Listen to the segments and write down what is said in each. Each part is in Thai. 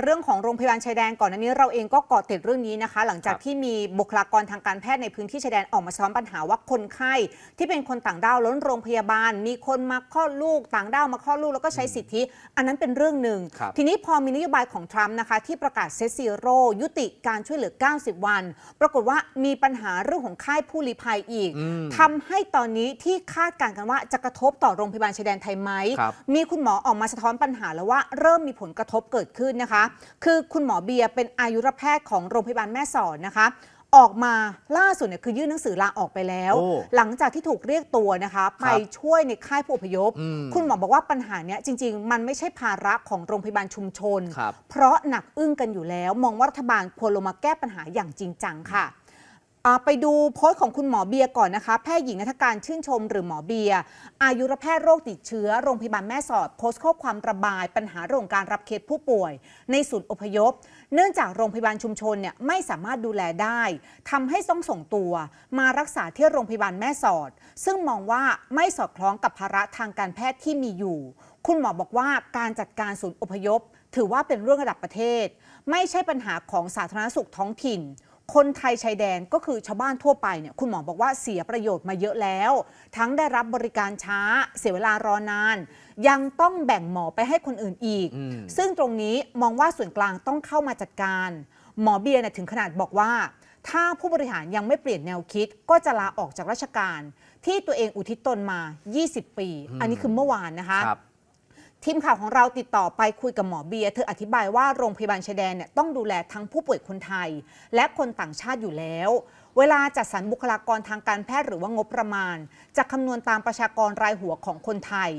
เรื่องของโรงพยาบาลชายแดนก่อนอันนี้เราเองก็เกาะติดเรื่องนี้นะคะ หลังจากครับที่มีบุคลากรทางการแพทย์ในพื้นที่ชายแดนออกมาสะท้อนปัญหาว่าคนไข้ที่เป็นคนต่างด้าวล้นโรงพยาบาล มีคนมาคลอดลูกต่างด้าวมาคลอดลูกแล้วก็ใช้สิทธิ อันนั้นเป็นเรื่องหนึ่ง ครับทีนี้พอมีนโยบายของทรัมป์นะคะ ที่ประกาศเซตซีโร่ยุติการช่วยเหลือ 90 วัน ปรากฏว่ามีปัญหาเรื่องของค่ายผู้ลี้ภัยอีกอืมทำให้ตอนนี้ที่คาดการณ์กันว่าจะกระทบต่อโรงพยาบาลชายแดนไทยไหม ครับ มีคุณหมอออกมาสะท้อนปัญหาแล้วว่าเริ่มมีผลกระทบเกิดขึ้นนะคะคือคุณหมอเบียร์เป็นอายุรแพทย์ของโรงพยาบาลแม่สอดนะคะ ออกมาล่าสุดเนี่ยคือยื่นหนังสือลาออกไปแล้ว โอ้หลังจากที่ถูกเรียกตัวนะคะ ไปช่วยในค่ายผู้อพยพ อืมคุณหมอบอกว่าปัญหาเนี้ยจริง ๆ มันไม่ใช่ภาระของโรงพยาบาลชุมชน ครับ เพราะหนักอึ้งกันอยู่แล้ว มองว่ารัฐบาลควรลงมาแก้ปัญหาอย่างจริงจังค่ะอ่า ไปดูโพสต์ของคุณหมอเบียร์ก่อนนะคะ แพทย์หญิงนัฐการชื่นชมหรือหมอเบียร์อายุรแพทย์โรคติดเชื้อโรงพยาบาลแม่สอดโพสต์ข้อความระบาย ปัญหาเรื่องการรับเคสผู้ป่วย ในศูนย์อพยพ เนื่องจากโรงพยาบาลชุมชนเนี่ยไม่สามารถดูแลได้ทำให้ต้องส่งตัว มารักษาที่โรงพยาบาลแม่สอด ซึ่งมองว่าไม่สอดคล้องกับภาระทางการแพทย์ที่มีอยู่ คุณหมอบอกว่าการจัดการศูนย์อพยพ ถือว่าเป็นเรื่องระดับประเทศ ไม่ใช่ปัญหาของสาธารณสุขท้องถิ่น คนไทยชายแดนก็คือชาวบ้านทั่วไปเนี่ยคุณหมอบอกว่าเสียประโยชน์มาเยอะแล้ว ทั้งได้รับบริการช้า เสียเวลารอนาน ยังต้องแบ่งหมอไปให้คนอื่นอีกอืมซึ่งตรงนี้มองว่าส่วนกลางต้องเข้ามาจัดการ หมอเบียร์เนี่ยถึงขนาดบอกว่า ถ้าผู้บริหารยังไม่เปลี่ยนแนวคิด ก็จะลาออกจากราชการ ที่ตัวเองอุทิศตนมา 20 ปี อันนี้คือเมื่อวานนะคะครับ ทีมข่าวของเราติดต่อไปคุยกับหมอเบียร์เธออธิบายว่าโรงพยาบาลชายแดนเนี่ยต้องดูแลทั้งผู้ป่วยคนไทย และคนต่างชาติอยู่แล้ว เวลาจัดสรรบุคลากรทางการแพทย์หรือว่างบประมาณ จะคำนวณตามประชากรรายหัวของคนไทย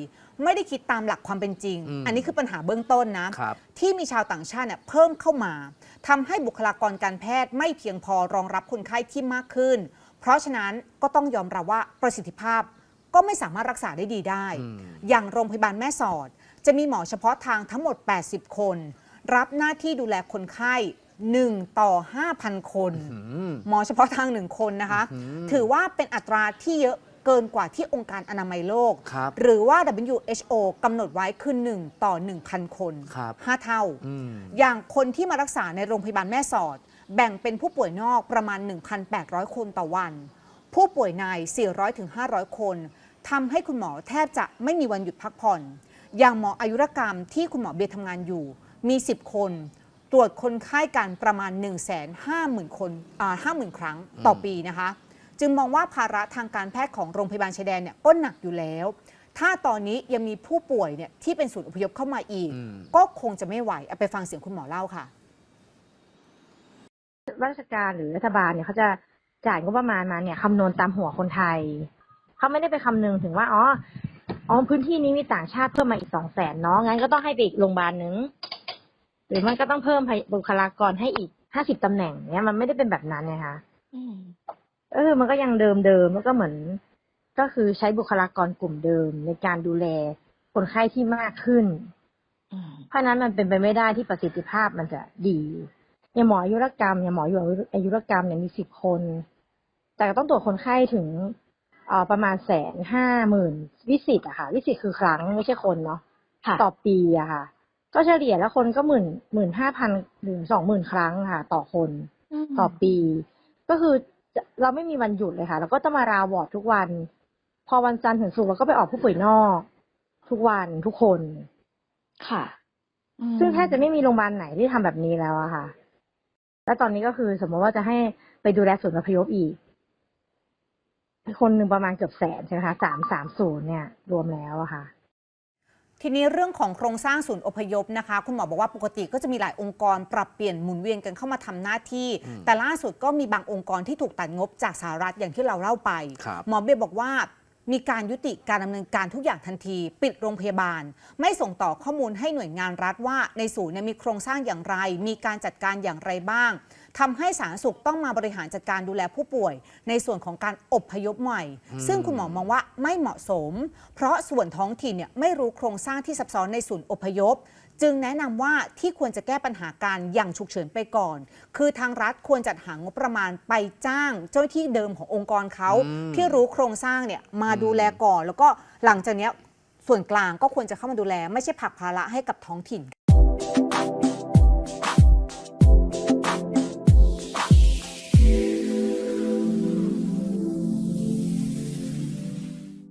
ไม่ได้คิดตามหลักความเป็นจริง อืมอันนี้คือปัญหาเบื้องต้นนะ ครับ ที่มีชาวต่างชาติเนี่ยเพิ่มเข้ามาทำให้บุคลากรการแพทย์ไม่เพียงพอรองรับคนไข้ที่มากขึ้น เพราะฉะนั้นก็ต้องยอมรับว่าประสิทธิภาพ ก็ไม่สามารถรักษาได้ดีได้อืมอย่างโรงพยาบาลแม่สอด จะมีหมอเฉพาะทางทั้งหมด 80 คน รับหน้าที่ดูแลคนไข้ 1 ต่อ 5,000 คนอืมหมอเฉพาะทาง 1 คนนะคะอืมถือว่าเป็นอัตราที่เยอะเกินกว่าที่องค์การอนามัยโลกครับหรือว่า WHO กำหนดไว้คือ 1 ต่อ 1,000 คนครับ5เท่าอืมอย่างคนที่มารักษาในโรงพยาบาลแม่สอด แบ่งเป็นผู้ป่วยนอกประมาณ 1,800 คนต่อวัน ผู้ป่วยใน 400-500 คนทำให้คุณหมอแทบจะไม่มีวันหยุดพักผ่อน อย่างหมออายุรกรรมที่คุณหมอเบียร์ทำงานอยู่ มี 10 คน ตรวจคนไข้กันประมาณ 1 5 0 0 0 0 คนอ่า50,000ครั้งต่อปีนะคะ จึงมองว่าภาระทางการแพทย์ของโรงพยาบาลชายแดนเนี่ยก็หนักอยู่แล้ว ถ้าตอนนี้ยังมีผู้ป่วยเนี่ยที่เป็นศูนย์อพยพเข้ามาอีก อืม ก็คงจะไม่ไหวเอาไปฟังเสียงคุณหมอเล่าค่ะ ราชการหรือรัฐบาลเนี่ยเขาจะจ่ายงบประมาณมาเนี่ยคำนวณตามหัวคนไทย เขาไม่ได้ไปคำนึงถึงว่าอ๋อ อ๋อพื้นที่นี้มีต่างชาติเพิ่มมาอีกสองแสนเนาะงั้นก็ต้องให้ไปอีกโรงพยาบาลหนึ่งหรือมันก็ต้องเพิ่มบุคลากรให้อีกห้าสิบตำแหน่งเนี่ยมันไม่ได้เป็นแบบนั้นไงคะเออ มันก็ยังเดิมเดิมมันก็เหมือน ก็คือใช้บุคลากรกลุ่มเดิมในการดูแลคนไข้ที่มากขึ้นเพราะฉะนั้นมันเป็นไปไม่ได้ที่ประสิทธิภาพมันจะดีอย่างหมออายุรกรรมอย่างหมออยู่อายุรกรรมเนี่ยมีสิบคน แต่ก็ต้องตรวจคนไข้ถึงเอ่อ ประมาณแสนห้าหมื่นวิสิตอะค่ะ วิสิตคือครั้งไม่ใช่คนเนาะค่ะต่อปีอะค่ะ ก็เฉลี่ยแล้วคนก็หมื่นหมื่นห้าพันถึงสองหมื่นครั้งค่ะ ต่อคนต่อปี ก็คือจะเราไม่มีวันหยุดเลยค่ะเราก็จะมาราวอร์ดทุกวัน พอวันจันทร์ถึงศุกร์เราก็ไปออกผู้ป่วยนอก ทุกวันทุกคนค่ะ ซึ่งแทบจะไม่มีโรงพยาบาลไหนที่ทำแบบนี้แล้วอะค่ะ แล้วตอนนี้ก็คือสมมติว่าจะให้ไปดูแลศูนย์อพยพอีก คนหนึ่งประมาณเกือบแสนใช่ไหมคะสามสามศูนย์เนี่ยรวมแล้วอะค่ะ ทีนี้เรื่องของโครงสร้างศูนย์อพยพนะคะ คุณหมอบอกว่าปกติก็จะมีหลายองค์กรปรับเปลี่ยนหมุนเวียนกันเข้ามาทำหน้าที่อืมแต่ล่าสุดก็มีบางองค์กรที่ถูกตัดงบจากสหรัฐอย่างที่เราเล่าไปครับหมอเบียบอกว่ามีการยุติการดำเนินการทุกอย่างทันที ปิดโรงพยาบาล ไม่ส่งต่อข้อมูลให้หน่วยงานรัฐว่าในศูนย์เนี่ยมีโครงสร้างอย่างไร มีการจัดการอย่างไรบ้าง ทำให้สาธารณสุขต้องมาบริหารจัดการดูแลผู้ป่วย ในส่วนของการอบพยพใหม่ ซึ่งคุณหมอมองว่าไม่เหมาะสม เพราะส่วนท้องถิ่นเนี่ยไม่รู้โครงสร้างที่ซับซ้อนในศูนย์อพยพ จึงแนะนำว่าที่ควรจะแก้ปัญหาการอย่างฉุกเฉินไปก่อน คือทางรัฐควรจัดหางบประมาณไปจ้าง เจ้าหน้าที่เดิมขององค์กรเขาอืมที่รู้โครงสร้างเนี่ยมาดูแลก่อน แล้วก็หลังจากเนี้ยส่วนกลางก็ควรจะเข้ามาดูแล ไม่ใช่ผลักภาระให้กับท้องถิ่น